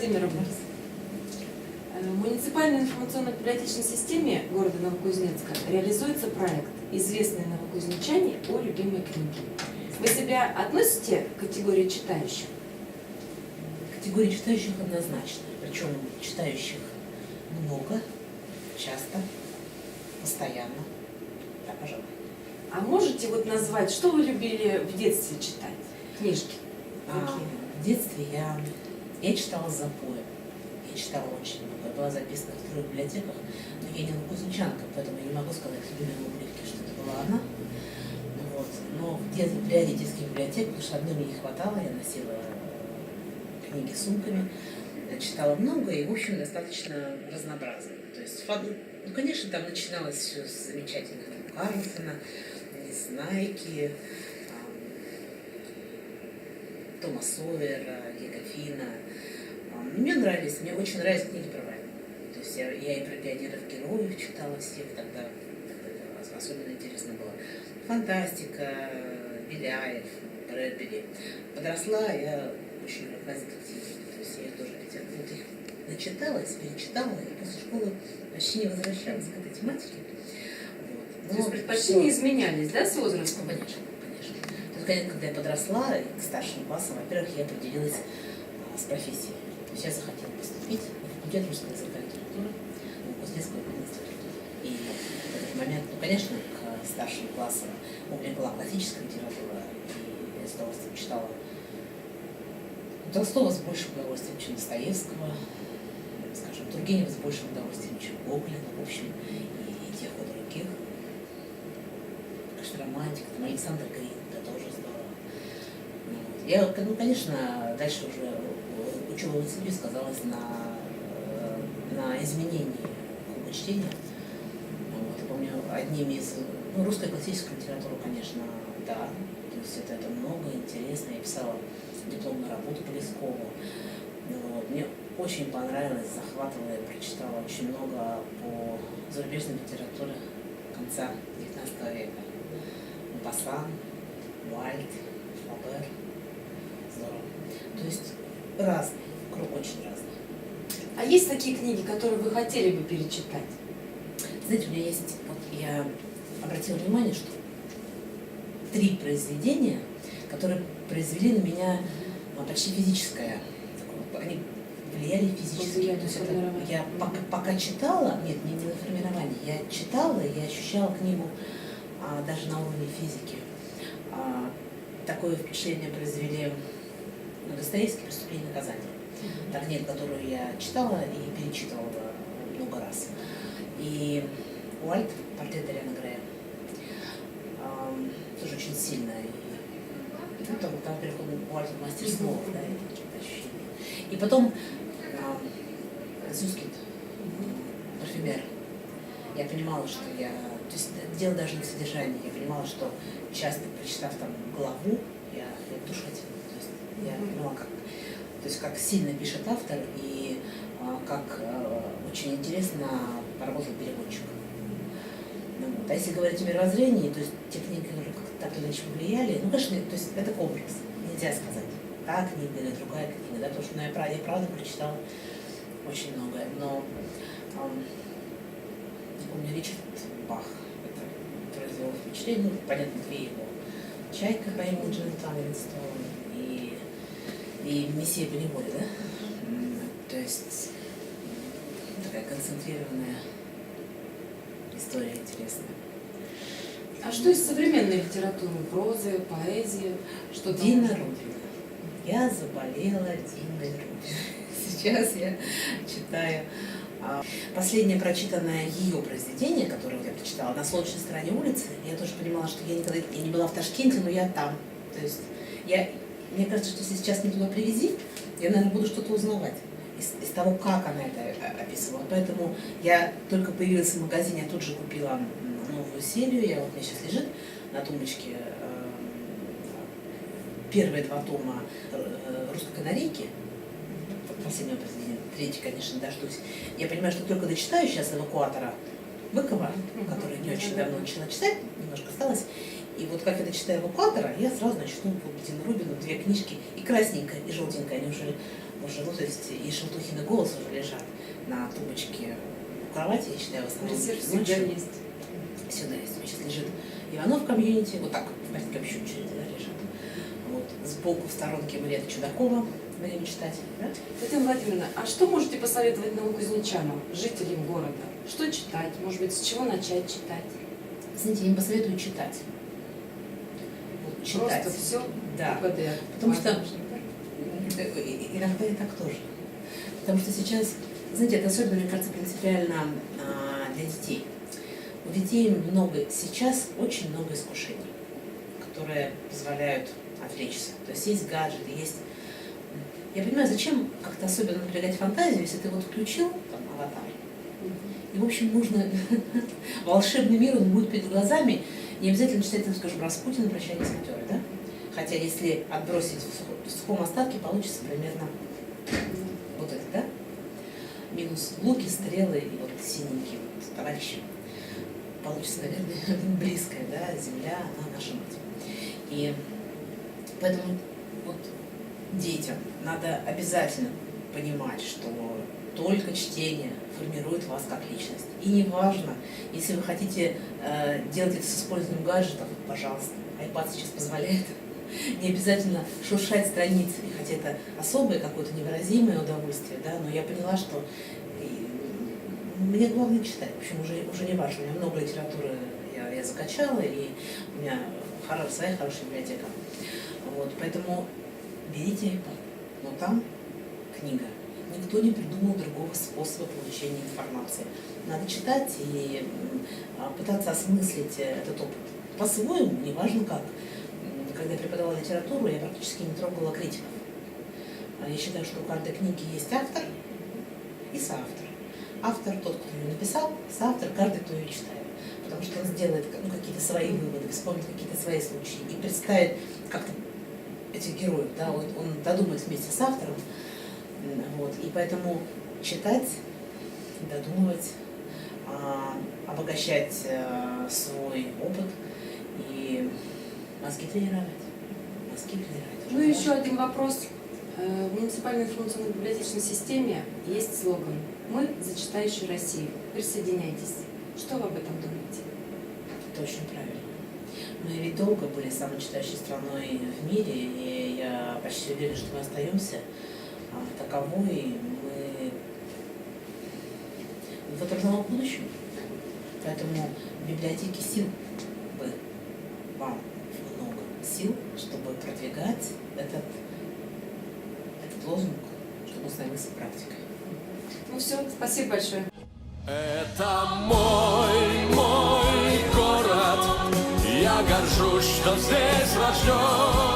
Владимировна, э, в муниципальной информационно-библиотечной системе города Новокузнецка реализуется проект «Известные новокузнечане о любимой книге». Вы себя относите к категории читающих? Категория читающих однозначно. Причем читающих много, часто, постоянно. Да, пожалуй. А можете вот назвать, что вы любили в детстве читать? Книжки. А, в детстве я, я читала запоем. Я читала очень много. Я была записана в трех библиотеках, но я не новокузнечанка, поэтому я не могу сказать любимой Углевке, что это была она. Вот. Но в ряде детских библиотек, потому что одной мне не хватало, я носила э, книги сумками, я читала много и, в общем, достаточно разнообразно. То есть, ну, конечно, там начиналось все с замечательных там, Карлсона, Незнайки, Тома Сойера, Екафина. Ам, Мне нравились, мне очень нравились книги про войну. То есть я, я и про пионеров героев читала всех тогда, особенно интересно было. Фантастика, Беляев, Брэдбери. Подросла, я очень увлеклась детективами. То есть я тоже хотя вот их начиталась, перечитала, и после школы почти не возвращалась к этой тематике. Вот. То есть Но предпочтения изменялись, да, с возрастом? ну, конечно, конечно, когда я подросла, к старшим классам, во-первых, я определилась а, с профессией. То есть я захотела поступить на факультет русского языка и литературы, в Кузнецкую институт. И в этот момент, ну, конечно, к старшим классам у меня была классическая литература, и с удовольствием читала Толстого с большим удовольствием, чем Достоевского, скажем, Тургенева с большим удовольствием, чем Гоголя, ну, в общем, и, тех, и других. Конечно, романтика, там Александр Грин, это тоже здорово. Ну, вот. Я, ну, конечно, дальше уже учеба в институте сказалась на, э, на изменении чтения. Вот, помню, одним из... Ну, русская классическая литература, конечно, да. То есть это, это много, интересно. Я писала дипломную работу по Лескову. Ну, вот. Мне очень понравилось, захватывало, я прочитала очень много по зарубежной литературе конца XIX века. Пасан, Уальд, Флабер. Разный, круг очень разный. А есть такие книги, которые вы хотели бы перечитать? Знаете, у меня есть, вот я обратила внимание, что три произведения, которые произвели на меня а, почти физическое, они влияли физически. Повлияли То есть это я пока, пока читала, нет, не, не на формирование, я читала, я ощущала книгу а, даже на уровне физики. А, такое впечатление произвели ну, Достоевский «Преступление и наказание». Та книга, которую я читала и перечитывала много раз. И Уальт, портрет Арианы Грея, тоже очень сильная. И, ну, там, там переходит Уальт мастер слов, да, это какие-то ощущения. И потом ам, Зюскит, парфюмер. Я понимала, что я... То есть дело даже не в содержании. Я понимала, что часто, прочитав там главу, я, я в душ хотела. Я Мгм. поняла, как, то есть как сильно пишет автор и а, как а, очень интересно поработал переводчик. Ну, вот. А если говорить о мировоззрении, то есть те книги, которые как-то так или иначе повлияли, ну, конечно, то есть это комплекс. Нельзя сказать, та книга или другая книга, да, потому что ну, я, правда, я правда прочитала очень многое. Но я помню, Ричард Бах, это произвело впечатление, ну, понятно, две его. Чайка по имени Джонатан Ливингстон и, и Мессия по неволе, да? То есть такая концентрированная история интересная. А что из современной литературы? Прозы, поэзии? Что? Дина Рубина. Я заболела Диной Рубиной. Сейчас я читаю а, последнее прочитанное ее произведение, которое я прочитала на солнечной стороне улицы. Я тоже понимала, что я никогда я не была в Ташкенте, но я там. То есть я, мне кажется, что если сейчас меня туда привези, я, наверное, буду что-то узнавать из, из того, как она это э, описывала. Поэтому я только появилась в магазине, я тут же купила новую серию. Я вот у меня сейчас лежит на тумбочке эм, первые два тома э, русской канарейки, последнего произведения, третий, конечно, дождусь. Я понимаю, что только дочитаю сейчас эвакуатора Быкова, который не очень давно начала читать, немножко осталось. И вот как я дочитаю эвакуатора, я сразу начну по Дину Рубину две книжки, и красненькая, и желтенькая, они уже, уже, ну, то есть и Шелтухин и голос уже лежат на тумбочке у кровати, я читаю в основном Резерв всегда есть. Сюда есть. Сейчас лежит Иванов комьюнити, вот так, в порядке очереди да, лежат. Вот. Сбоку в сторонке Мария Чудакова, будем читать. Да? Татьяна Владимировна, а что можете посоветовать новокузнечанам, жителям города? Что читать? Может быть, с чего начать читать? Знаете, я им посоветую читать. Читать. Просто все Да. Потому что-? Э, и- Иногда и так тоже. Потому что сейчас, знаете, это особенно, мне кажется, принципиально а, для детей. У детей много сейчас, очень много искушений, которые позволяют отвлечься. То есть есть гаджеты, есть... Я понимаю, зачем как-то особенно напрягать фантазию, если ты вот включил там аватар, и, в общем, нужно... Волшебный мир, он будет перед глазами. Не обязательно читать, там, скажем, Распутина «Прощание с матерой», да? Хотя, если отбросить в сухо- в сухом остатке, получится примерно вот это, да? Минус луки, стрелы и вот синенькие вот товарищи. Получится, наверное, близкая, да, земля, она наша мать. И поэтому вот детям надо обязательно понимать, что только чтение формирует вас как личность. И неважно, если вы хотите э, делать это с использованием гаджетов, пожалуйста, iPad сейчас позволяет. Не обязательно шуршать страницами, хотя это особое какое-то невыразимое удовольствие, да, но я поняла, что и, мне главное читать. В общем, уже, уже не важно. У меня много литературы я, я закачала, и у меня хоро- своя хорошая библиотека. Вот, поэтому берите iPad, но там книга. Никто не придумал другого способа получения информации. Надо читать и а, пытаться осмыслить э, этот опыт. По-своему, неважно как. Когда я преподавала литературу, я практически не трогала критиков. А Я считаю, что у каждой книги есть автор и соавтор. Автор тот, кто ее написал, соавтор каждый, кто ее читает. Потому что он сделает ну, какие-то свои выводы, вспомнит какие-то свои случаи и представит как-то этих героев. Да? Вот он додумает вместе с автором. М, Вот. И поэтому читать, додумывать, а, обогащать э, свой опыт и мозги тренировать. Мозги тренировать. Ну и еще один вопрос. Э, В муниципальной информационной библиотечной системе есть слоган «Мы за читающую Россию». Присоединяйтесь. Что вы об этом думаете? Это очень правильно. Мы ведь долго были самой читающей страной в мире, и я почти уверена, что мы остаемся а, таковой. Мы в отраженном будущем. Поэтому в библиотеке сил бы вам много сил, чтобы продвигать этот, этот лозунг, чтобы становился практикой. Ну все, спасибо большое. Это мой, мой город, я горжусь, что здесь рожден.